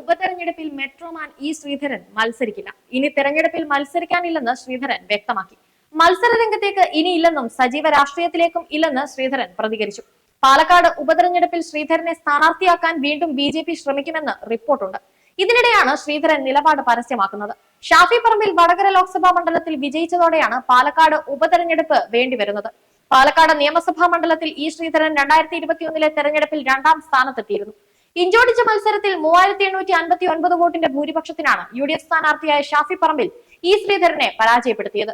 ഉപതെരഞ്ഞെടുപ്പിൽ metro man E Sreedharan മത്സരിക്കില്ല. ഇനി തെരഞ്ഞെടുപ്പിൽ മത്സരിക്കാനില്ലെന്ന് ശ്രീധരൻ വ്യക്തമാക്കി. മത്സര രംഗത്തേക്ക് ഇനിയില്ലെന്നും സജീവ രാഷ്ട്രീയത്തിലേക്കും ഇല്ലെന്ന് ശ്രീധരൻ പ്രതികരിച്ചു. പാലക്കാട് ഉപതെരഞ്ഞെടുപ്പിൽ ശ്രീധരനെ സ്ഥാനാർത്ഥിയാക്കാൻ വീണ്ടും ബി ജെ പി ശ്രമിക്കുമെന്ന് റിപ്പോർട്ടുണ്ട്. ഇതിനിടെയാണ് ശ്രീധരൻ നിലപാട് പരസ്യമാക്കുന്നത്. ഷാഫി പറമ്പിൽ വടകര ലോക്സഭാ മണ്ഡലത്തിൽ വിജയിച്ചതോടെയാണ് പാലക്കാട് ഉപതെരഞ്ഞെടുപ്പ് വേണ്ടിവരുന്നത്. പാലക്കാട് നിയമസഭാ മണ്ഡലത്തിൽ ഇ ശ്രീധരൻ രണ്ടായിരത്തി ഇരുപത്തിയൊന്നിലെ തെരഞ്ഞെടുപ്പിൽ രണ്ടാം സ്ഥാനത്തെത്തിയിരുന്നു. ഇഞ്ചോടിച്ച മത്സരത്തിൽ മൂവായിരത്തി എണ്ണൂറ്റി അൻപത്തി ഒൻപത് വോട്ടിന്റെ ഭൂരിപക്ഷത്തിനാണ് യു ഡി എഫ് സ്ഥാനാർത്ഥിയായ ഷാഫി പറമ്പിൽ ഇ ശ്രീധരനെ പരാജയപ്പെടുത്തിയത്.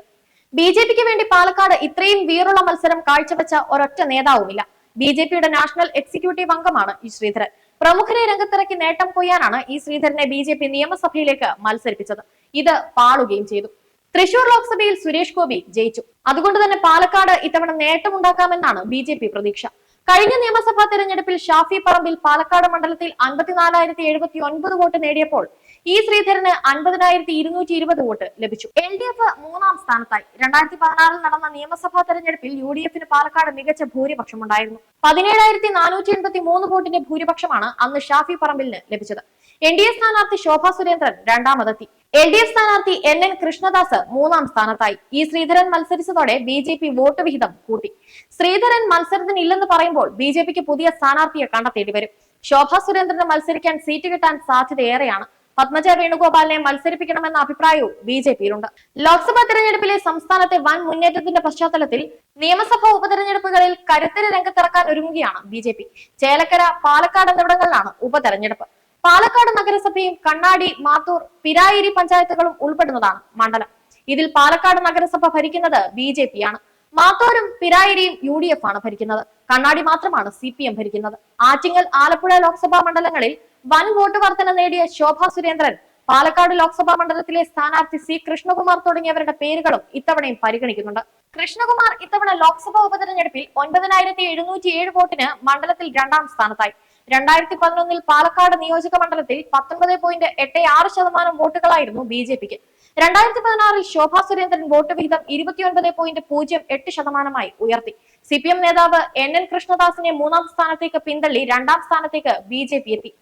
ബി ജെ പിക്ക് വേണ്ടി പാലക്കാട് ഇത്രയും വീറുള്ള മത്സരം കാഴ്ചവെച്ച ഒരൊറ്റ നേതാവുമില്ല. ബി ജെ പിയുടെ നാഷണൽ എക്സിക്യൂട്ടീവ് അംഗമാണ് ഇ ശ്രീധരൻ. പ്രമുഖരെ രംഗത്തിറക്കി നേട്ടം കൊയ്യാനാണ് ഇ ശ്രീധരനെ ബി ജെ പി നിയമസഭയിലേക്ക് മത്സരിപ്പിച്ചത്. ഇത് പാളുകയും ചെയ്തു. തൃശൂർ ലോക്സഭയിൽ സുരേഷ് ഗോപി ജയിച്ചു. അതുകൊണ്ട് തന്നെ പാലക്കാട് ഇത്തവണ നേട്ടമുണ്ടാക്കാമെന്നാണ് ബി ജെ പി പ്രതീക്ഷ. കഴിഞ്ഞ നിയമസഭാ തെരഞ്ഞെടുപ്പിൽ ഷാഫി പറമ്പിൽ പാലക്കാട് മണ്ഡലത്തിൽ അൻപത്തിനാലായിരത്തി എഴുപത്തി ഒൻപത് വോട്ട് നേടിയപ്പോൾ ഇ ശ്രീധരന് അൻപതിനായിരത്തി ഇരുന്നൂറ്റി ഇരുപത് വോട്ട് ലഭിച്ചു. എൽ ഡി എഫ് മൂന്നാം സ്ഥാനത്തായി. രണ്ടായിരത്തി പതിനാറിൽ നടന്ന നിയമസഭാ തെരഞ്ഞെടുപ്പിൽ യു ഡി എഫിന് പാലക്കാട് മികച്ച ഭൂരിപക്ഷമുണ്ടായിരുന്നു. പതിനേഴായിരത്തി നാനൂറ്റി എൺപത്തി മൂന്ന് വോട്ടിന്റെ ഭൂരിപക്ഷമാണ് അന്ന് ഷാഫി പറമ്പിലിന് ലഭിച്ചത്. എൻ ഡി എ സ്ഥാനാർത്ഥി ശോഭ സുരേന്ദ്രൻ രണ്ടാമതെത്തി. എൽ ഡി എഫ് സ്ഥാനാർത്ഥി എൻ എൻ കൃഷ്ണദാസ് മൂന്നാം സ്ഥാനത്തായി. ഈ ശ്രീധരൻ മത്സരിച്ചതോടെ ബി ജെ പി വോട്ട് വിഹിതം കൂട്ടി. ശ്രീധരൻ മത്സരത്തിനില്ലെന്ന് പറയുമ്പോൾ ബി ജെ പിക്ക് പുതിയ സ്ഥാനാർത്ഥിയെ കണ്ടെത്തേണ്ടി വരും. ശോഭ സുരേന്ദ്രന് മത്സരിക്കാൻ സീറ്റ് കിട്ടാൻ സാധ്യതയേറെയാണ്. പത്മജ വേണുഗോപാലിനെ മത്സരിപ്പിക്കണമെന്ന അഭിപ്രായവും ബി ജെ പിയിലുണ്ട്. ലോക്സഭാ തെരഞ്ഞെടുപ്പിലെ സംസ്ഥാനത്തെ വൻ മുന്നേറ്റത്തിന്റെ പശ്ചാത്തലത്തിൽ നിയമസഭാ ഉപതെരഞ്ഞെടുപ്പുകളിൽ കരുത്തര രംഗത്തിറക്കാൻ ഒരുങ്ങുകയാണ് B J P. Chelakkara Palakkad എന്നിവിടങ്ങളിലാണ് ഉപതെരഞ്ഞെടുപ്പ്. പാലക്കാട് നഗരസഭയും കണ്ണാടി മാത്തൂർ പിരായിരി പഞ്ചായത്തുകളും ഉൾപ്പെടുന്നതാണ് മണ്ഡലം. ഇതിൽ പാലക്കാട് നഗരസഭ ഭരിക്കുന്നത് ബി ജെ പി ആണ് മാത്തൂരും പിരായിരിയും യു ഡി എഫ് ആണ് ഭരിക്കുന്നത്. കണ്ണാടി മാത്രമാണ് സി പി എം ഭരിക്കുന്നത്. ആറ്റിങ്ങൽ ആലപ്പുഴ ലോക്സഭാ മണ്ഡലങ്ങളിൽ വൻ വോട്ട് വർധന നേടിയ ശോഭ സുരേന്ദ്രൻ പാലക്കാട് ലോക്സഭാ മണ്ഡലത്തിലെ സ്ഥാനാർത്ഥി സി കൃഷ്ണകുമാർ തുടങ്ങിയവരുടെ പേരുകളും ഇത്തവണയും പരിഗണിക്കുന്നുണ്ട്. കൃഷ്ണകുമാർ ഇത്തവണ ലോക്സഭാ ഉപതെരഞ്ഞെടുപ്പിൽ ഒൻപതിനായിരത്തി എഴുന്നൂറ്റി ഏഴ് വോട്ടിന് മണ്ഡലത്തിൽ രണ്ടാം സ്ഥാനത്തായി. രണ്ടായിരത്തി പതിനൊന്നിൽ പാലക്കാട് നിയോജക മണ്ഡലത്തിൽ പത്തൊൻപത് പോയിന്റ് എട്ട് ആറ് ശതമാനം വോട്ടുകളായിരുന്നു ബി ജെ പിക്ക്. രണ്ടായിരത്തി പതിനാറിൽ ശോഭാ സുരേന്ദ്രൻ വോട്ട് വിഹിതം ഇരുപത്തിയൊൻപത് പോയിന്റ് പൂജ്യം എട്ട് ശതമാനമായി ഉയർത്തി. സി പി എം നേതാവ് എൻ എൻ കൃഷ്ണദാസിനെ മൂന്നാം സ്ഥാനത്തേക്ക് പിന്തള്ളി രണ്ടാം സ്ഥാനത്തേക്ക് ബി ജെ പി എത്തി.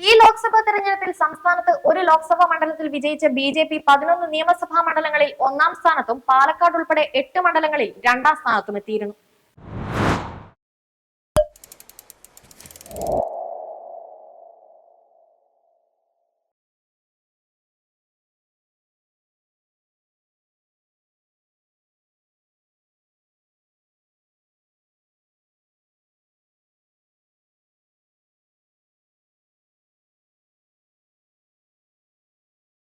ഈ ലോക്സഭാ തെരഞ്ഞെടുപ്പിൽ സംസ്ഥാനത്ത് ഒരു ലോക്സഭാ മണ്ഡലത്തിൽ വിജയിച്ച ബി ജെ പി പതിനൊന്ന് നിയമസഭാ മണ്ഡലങ്ങളിൽ ഒന്നാം സ്ഥാനത്തും പാലക്കാട് ഉൾപ്പെടെ എട്ട് മണ്ഡലങ്ങളിൽ രണ്ടാം സ്ഥാനത്തും എത്തിയിരുന്നു.